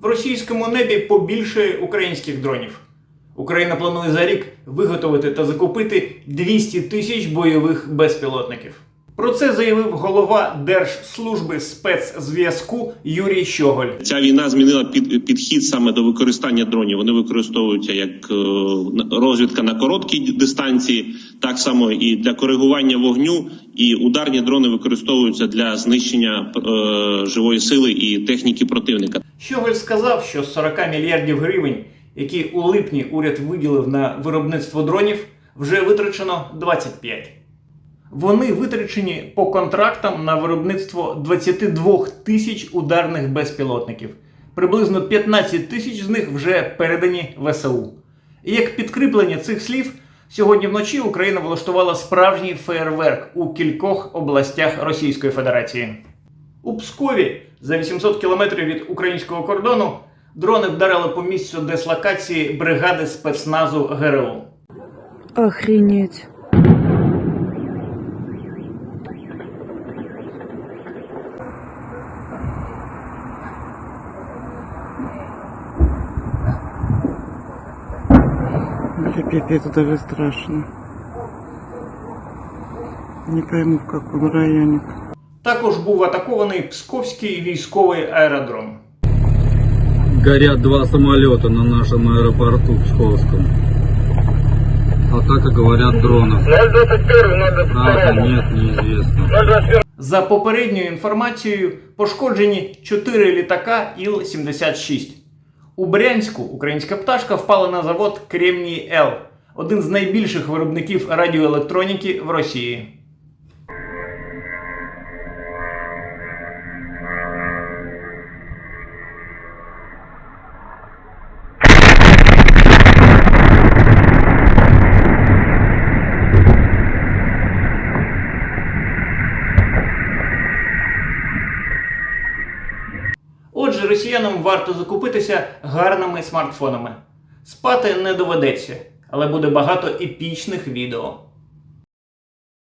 В російському небі побільше українських дронів. Україна планує за рік виготовити та закупити 200 тисяч бойових безпілотників. Про це заявив голова Держслужби спецзв'язку Юрій Щоголь. Ця війна змінила під, підхід саме до використання дронів. Вони використовуються як е, розвідка на короткій дистанції, так само і для коригування вогню. І ударні дрони використовуються для знищення е, живої сили і техніки противника. Щоголь сказав, що з 40 мільярдів гривень, які у липні уряд виділив на виробництво дронів, вже витрачено 25. Вони витрачені по контрактам на виробництво 22 тисяч ударних безпілотників. Приблизно 15 тисяч з них вже передані ВСУ. І як підкріплення цих слів, сьогодні вночі Україна влаштувала справжній феєрверк у кількох областях Російської Федерації. У Пскові за 800 кілометрів від українського кордону дрони вдарили по місцю дислокації бригади спецназу ГРУ. Охренеть. Пипец, это даже страшно. Не пойму, в каком районе. Також був атакований Псковський військовий аеродром. Горят два самолета на нашем аэропорту Псковском. Атака, говорят, дронов. Правда, нет, неизвестно. За попередньою інформацією, пошкоджені 4 літака Іл-76. У Брянську українська пташка впала на завод Кремній Л, один з найбільших виробників радіоелектроніки в Росії. Отже, росіянам варто закупитися гарними смартфонами. Спати не доведеться, але буде багато епічних відео.